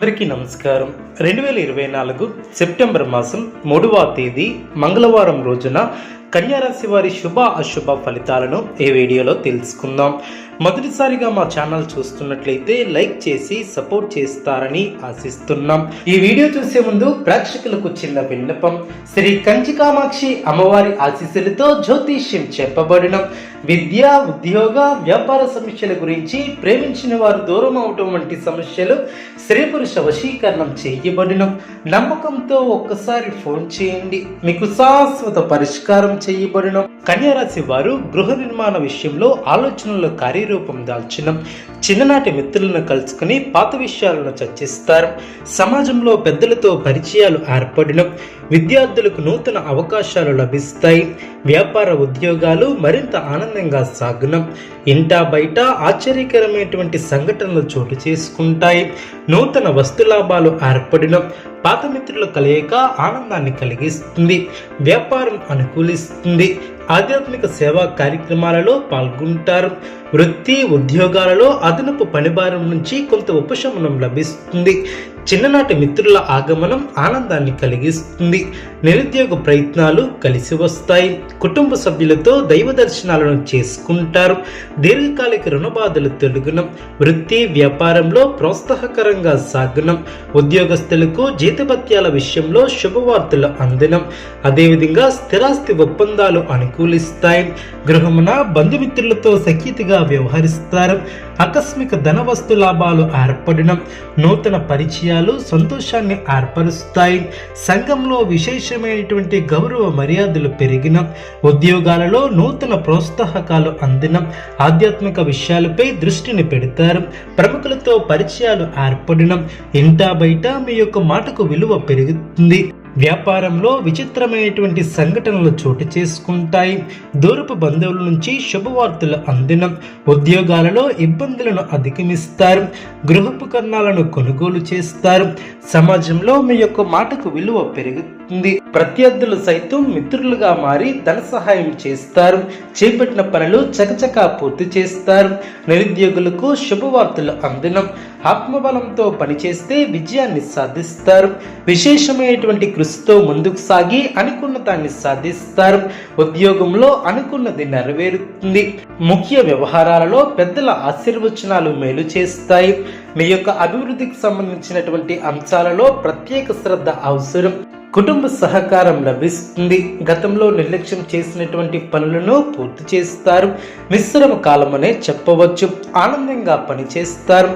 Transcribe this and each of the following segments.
అందరికీ నమస్కారం. రెండు వేల ఇరవై నాలుగు సెప్టెంబర్ మాసం మూడవ తేదీ మంగళవారం రోజున కన్యారాశి వారి శుభ అశుభ ఫలితాలను ఈ వీడియోలో తెలుసుకుందాం. మొదటిసారిగా మా ఛానల్ చూస్తున్నట్లయితే లైక్ చేసి సపోర్ట్ చేస్తారని ఆశిస్తున్నాం. ఈ వీడియో చూసే ముందు ప్రేక్షకులకు చిన్న విన్నపం. శ్రీ కంచి కామాక్షి అమ్మవారి ఆశీస్సులతో జ్యోతిష్యం చెప్పబడడం. విద్య ఉద్యోగ వ్యాపార సమస్యల గురించి ప్రేమించిన వారు దూరం అవటం వంటి సమస్యలు స్త్రీ పురుష వశీకరణం చేయబడిన. నమ్మకంతో ఒక్కసారి ఫోన్ చేయండి. మీకు శాశ్వత పరిష్కారం చేయబడిన. కన్యారాశి వారు గృహ నిర్మాణ విషయంలో ఆలోచనలు కార్యరూపం దాల్చిన. చిన్ననాటి మిత్రులను కలుసుకుని పాత విషయాలను చర్చిస్తారు. సమాజంలో పెద్దలతో పరిచయాలు ఏర్పడిన. విద్యార్థులకు నూతన అవకాశాలు లభిస్తాయి. వ్యాపార ఉద్యోగాలు మరింత ఆనందంగా సాగడం ఇంటా బయట ఆశ్చర్యకరమైనటువంటి సంఘటనలు చోటు చేసుకుంటాయి. నూతన వస్తు లాభాలు ఏర్పడిన. పాత మిత్రుల కలయిక ఆనందాన్ని కలిగిస్తుంది. వ్యాపారం అనుకూలిస్తుంది. ఆధ్యాత్మిక సేవా కార్యక్రమాలలో పాల్గొంటారు. వృత్తి ఉద్యోగాలలో అదనపు పనిభారం నుంచి కొంత ఉపశమనం లభిస్తుంది. చిన్ననాటి మిత్రుల ఆగమనం ఆనందాన్ని కలిగిస్తుంది. నిరుద్యోగ ప్రయత్నాలు కలిసి వస్తాయి. కుటుంబ సభ్యులతో దైవ దర్శనాలను చేసుకుంటారు. దీర్ఘకాలిక రుణబాధలు తొలగునం వృత్తి వ్యాపారంలో ప్రోత్సాహకరంగా సాగనం ఉద్యోగస్తులకు జీతభత్యాల విషయంలో శుభవార్తలు అందనం. అదేవిధంగా స్థిరాస్తి ఒప్పందాలు అనుకూలిస్తాయి. గృహమున బంధుమిత్రులతో సఖ్యతగా వ్యవహరిస్తారు. ఆకస్మిక ధన వస్తు లాభాలు ఏర్పడడం నూతన పరిచయాలు సంతోషాన్ని ఏర్పరుస్తాయి. సంఘంలో విశేషమైనటువంటి గౌరవ మర్యాదలు పెరిగిన ఉద్యోగాలలో నూతన ప్రోత్సాహకాలు అందిన ఆధ్యాత్మిక విషయాలపై దృష్టిని పెడతారు. ప్రముఖులతో పరిచయాలు ఏర్పడడం ఇంటా బయట మీ యొక్క మాటకు విలువ పెరుగుతుంది. వ్యాపారంలో విచిత్రమైనటువంటి సంఘటనలు చోటు చేసుకుంటాయి. దూరపు బంధువుల నుంచి శుభవార్తలు అందిన ఉద్యోగాలలో ఇబ్బందులను అధిగమిస్తారు. గృహోపకరణాలను కొనుగోలు చేస్తారు. సమాజంలో మీ యొక్క మాటకు విలువ పెరుగుతుంది ప్రత్యర్థులు సైతం మిత్రులుగా మారి ధన సహాయం చేస్తారు. చేపట్టిన పనులు చకచకా పూర్తి చేస్తారు. నిరుద్యోగులకు శుభవార్తలు అందినం ఆత్మబలంతో పనిచేస్తే విజయాన్ని సాధిస్తారు. విశేషమైనటువంటి కృషితో ముందుకు సాగి అనుకున్న దాన్ని సాధిస్తారు. ఉద్యోగంలో అనుకున్నది నెరవేరుతుంది. ముఖ్య వ్యవహారాలలో పెద్దల ఆశీర్వచనాలు మేలు చేస్తాయి. మీ యొక్క అభివృద్ధికి సంబంధించినటువంటి అంశాలలో ప్రత్యేక శ్రద్ధ అవసరం. కుటుంబ సహకారం లభిస్తుంది. గతంలో నిర్లక్ష్యం చేసినటువంటి పనులను పూర్తి చేస్తారు. మిశ్రమ కాలమనే చెప్పవచ్చు. ఆనందంగా పనిచేస్తారు.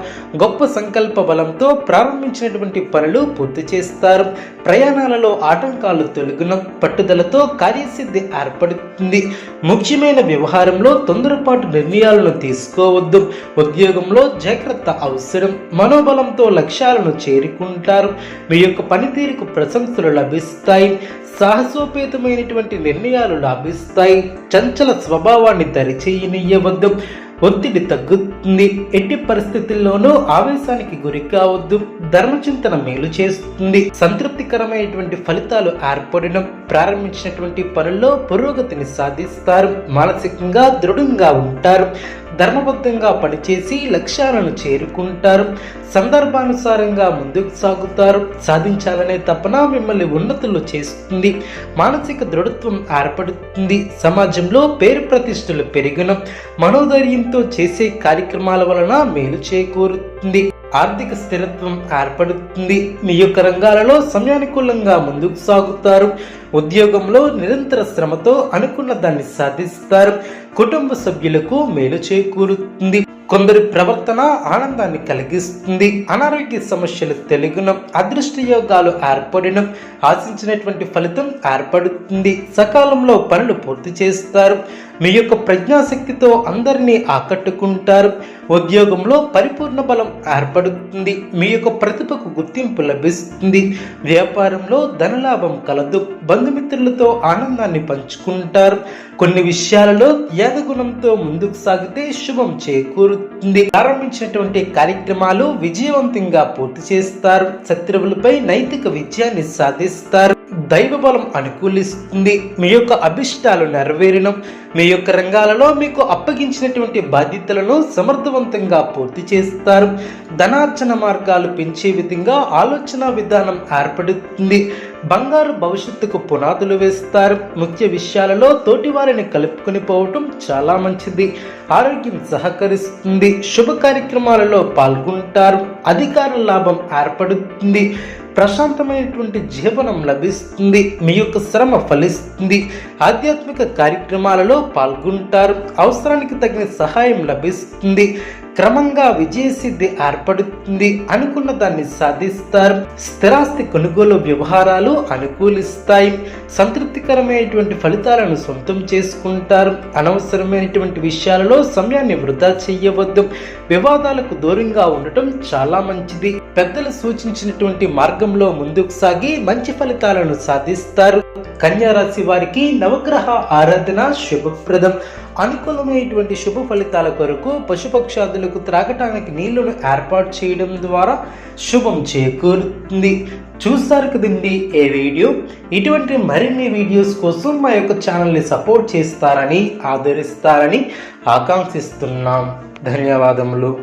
గొప్ప సంకల్ప బలంతో ప్రారంభించినటువంటి పనులు పూర్తి చేస్తారు. ప్రయాణాలలో ఆటంకాలు తొలగిన పట్టుదలతో కార్యసిద్ధి ఏర్పడుతుంది. ముఖ్యమైన వ్యవహారంలో తొందరపాటు నిర్ణయాలను తీసుకోవద్దు. ఉద్యోగంలో జాగ్రత్త అవసరం. మనోబలంతో లక్ష్యాలను చేరుకుంటారు. మీ యొక్క పనితీరుకు ప్రశంసలు లభిస్తాయి. సాహసోపేతమైనటువంటి నిర్ణయాలు లాభిస్తాయి. చంచల స్వభావాన్ని దరిచేయనీయవద్దు ఒత్తిడి తగ్గుతుంది. ఎట్టి పరిస్థితుల్లోనూ ఆవేశానికి గురి కావద్దు. ధర్మచింతన మేలు చేస్తుంది. సంతృప్తికరమైనటువంటి ఫలితాలు ఏర్పడడం ప్రారంభించినటువంటి పనుల్లో పురోగతిని సాధిస్తారు. మానసికంగా దృఢంగా ఉంటారు. ధర్మబద్ధంగా పనిచేసి లక్ష్యాలను చేరుకుంటారు. సందర్భానుసారంగా ముందుకు సాగుతారు. సాధించాలనే తపన మిమ్మల్ని ఉన్నతులు చేస్తుంది. మానసిక దృఢత్వం ఏర్పడుతుంది. సమాజంలో పేరు ప్రతిష్టలు పెరిగిన మనోధైర్యంతో చేసే కార్యక్రమాల వలన మేలు చేకూరుతుంది. ఆర్థిక స్థిరత్వం ఏర్పడుతుంది. మీ యొక్క రంగాలలో సమయానుకూలంగా ముందుకు సాగుతారు. ఉద్యోగంలో నిరంతర శ్రమతో అనుకున్న దాన్ని సాధిస్తారు. కుటుంబ సభ్యులకు మేలు చేకూరుతుంది. కొందరి ప్రవర్తన ఆనందాన్ని కలిగిస్తుంది. అనారోగ్య సమస్యలు తెలుగును అదృష్ట యోగాలు ఏర్పడిన ఆశించినటువంటి ఫలితం ఏర్పడుతుంది. సకాలంలో పనులు పూర్తి చేస్తారు. మీ యొక్క ప్రజ్ఞాశక్తితో అందరినీ ఆకట్టుకుంటారు. ఉద్యోగంలో పరిపూర్ణ బలం ఏర్పడుతుంది. మీ యొక్క ప్రతిభకు గుర్తింపు లభిస్తుంది. వ్యాపారంలో ధనలాభం కలదు. బంధుమిత్రులతో ఆనందాన్ని పంచుకుంటారు. కొన్ని విషయాలలో యాదగుణంతో ముందుకు సాగితే శుభం చేకూరు జరుగుతుంది. ప్రారంభించినటువంటి కార్యక్రమాలు విజయవంతంగా పూర్తి చేస్తారు. శత్రువులపై నైతిక విజయాన్ని సాధిస్తారు. దైవ బలం అనుకూలిస్తుంది. మీ యొక్క అభిష్టాలు నెరవేరడం మీ యొక్క రంగాలలో మీకు అప్పగించినటువంటి బాధ్యతలను సమర్థవంతంగా పూర్తి చేస్తారు. ధనార్జన మార్గాలు పెంచే విధంగా ఆలోచన విధానం ఏర్పడుతుంది. బంగారు భవిష్యత్తుకు పునాదులు వేస్తారు. ముఖ్య విషయాలలో తోటివారిని కలుపుకొని పోవటం చాలా మంచిది. ఆరోగ్యం సహకరిస్తుంది. శుభ కార్యక్రమాలలో పాల్గొంటారు. అధికార లాభం ఏర్పడుతుంది. ప్రశాంతమైనటువంటి జీవనం లభిస్తుంది మీ యొక్క శ్రమ ఫలిస్తుంది. ఆధ్యాత్మిక కార్యక్రమాలలో పాల్గొంటారు అవసరానికి తగిన సహాయం లభిస్తుంది క్రమంగా విజయసిద్ధి ఏర్పడుతుంది అనుకున్న దాన్ని సాధిస్తారు. స్థిరాస్తి కొనుగోలు వ్యవహారాలు అనుకూలిస్తాయి సంతృప్తికరమైనటువంటి ఫలితాలను సొంతం చేసుకుంటారు. అనవసరమైనటువంటి విషయాలలో సమయాన్ని వృధా చేయవద్దు వివాదాలకు దూరంగా ఉండటం చాలా మంచిది. పెద్దలు సూచించినటువంటి మార్గంలో ముందుకు సాగి మంచి ఫలితాలను సాధిస్తారు. కన్యా రాశి వారికి నవగ్రహ ఆరాధన శుభప్రదం. అనుకూలమైనటువంటి శుభ ఫలితాల కొరకు పశుపక్షాదులకు త్రాగటానికి నీళ్ళను ఏర్పాటు చేయడం ద్వారా శుభం చేకూరుతుంది. చూస్తారు కదండి ఏ వీడియో? ఇటువంటి మరిన్ని వీడియోస్ కోసం మా యొక్క ఛానల్ని సపోర్ట్ చేస్తారని ఆదరిస్తారని ఆకాంక్షిస్తున్నాం. ధన్యవాదములు.